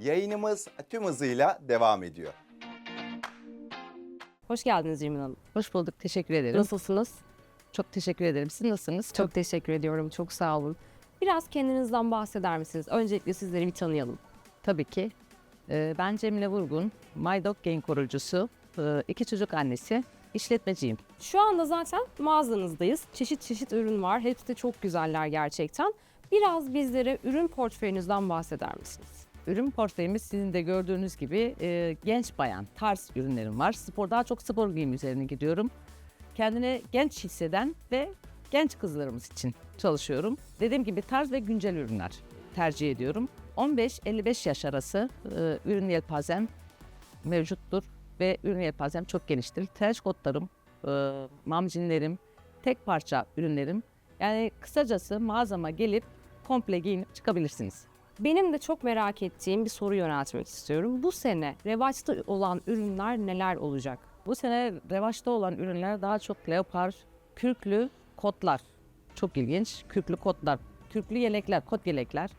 Yayınımız tüm hızıyla devam ediyor. Hoş geldiniz Cemil Hanım. Hoş bulduk. Teşekkür ederim. Nasılsınız? Çok teşekkür ederim. Siz nasılsınız? Çok teşekkür ediyorum. Çok sağ olun. Biraz kendinizden bahseder misiniz? Öncelikle sizleri bir tanıyalım. tabii ki. Ee, ben Cemile Vurgun, My Dog Gang kurucusu, ee, iki çocuk annesi, işletmeciyim. Şu anda zaten mağazanızdayız. Çeşit çeşit ürün var. Hepsi de çok güzeller gerçekten. Biraz bizlere ürün portföyünüzden bahseder misiniz? Ürün portföyümüz sizin de gördüğünüz gibi e, genç bayan tarz ürünlerim var. Spor daha çok spor giyim üzerine gidiyorum. Kendini genç hisseden ve genç kızlarımız için çalışıyorum. Dediğim gibi tarz ve güncel ürünler tercih ediyorum. 15-55 yaş arası e, ürün yelpazem mevcuttur ve ürün yelpazem çok geniştir. Trench kotlarım, e, mamcinlerim, tek parça ürünlerim. Yani kısacası mağazama gelip komple giyinip çıkabilirsiniz. Benim de çok merak ettiğim bir soru yöneltmek istiyorum. Bu sene revaçta olan ürünler neler olacak? Bu sene revaçta olan ürünler daha çok leopar, kürklü kotlar. Çok ilginç. Kürklü kotlar, kürklü yelekler, kot yelekler.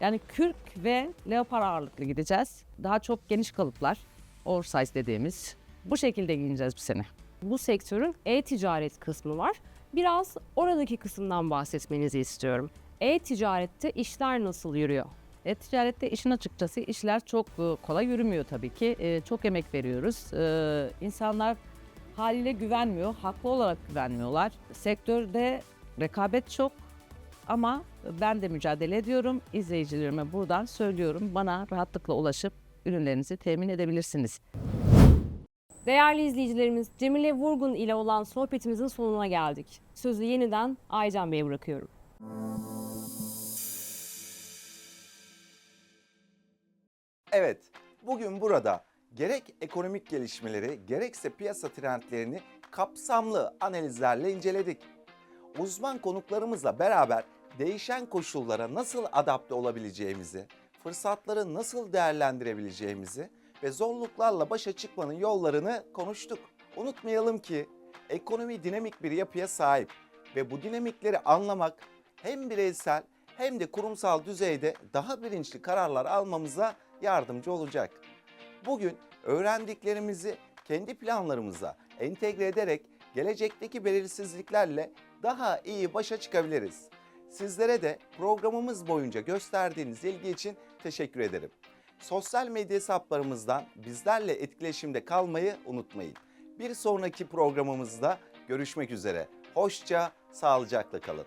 Yani kürk ve leopar ağırlıklı gideceğiz. Daha çok geniş kalıplar, oversize dediğimiz. Bu şekilde giyineceğiz bu sene. Bu sektörün e-ticaret kısmı var. Biraz oradaki kısımdan bahsetmenizi istiyorum. E-ticarette işler nasıl yürüyor? E, ticarette işin açıkçası işler çok e, kolay yürümüyor tabii ki. E, çok emek veriyoruz. E, insanlar haliyle güvenmiyor, haklı olarak güvenmiyorlar. Sektörde rekabet çok ama ben de mücadele ediyorum. İzleyicilerime buradan söylüyorum. Bana rahatlıkla ulaşıp ürünlerinizi temin edebilirsiniz. Değerli izleyicilerimiz, Cemile Vurgun ile olan sohbetimizin sonuna geldik. Sözü yeniden Aycan Bey'e bırakıyorum. Evet, bugün burada gerek ekonomik gelişmeleri gerekse piyasa trendlerini kapsamlı analizlerle inceledik. Uzman konuklarımızla beraber değişen koşullara nasıl adapte olabileceğimizi, fırsatları nasıl değerlendirebileceğimizi ve zorluklarla başa çıkmanın yollarını konuştuk. Unutmayalım ki ekonomi dinamik bir yapıya sahip ve bu dinamikleri anlamak hem bireysel hem de kurumsal düzeyde daha bilinçli kararlar almamıza yardımcı olacak. Bugün öğrendiklerimizi kendi planlarımıza entegre ederek gelecekteki belirsizliklerle daha iyi başa çıkabiliriz. Sizlere de programımız boyunca gösterdiğiniz ilgi için teşekkür ederim. Sosyal medya hesaplarımızdan bizlerle etkileşimde kalmayı unutmayın. Bir sonraki programımızda görüşmek üzere. Hoşça, sağlıcakla kalın.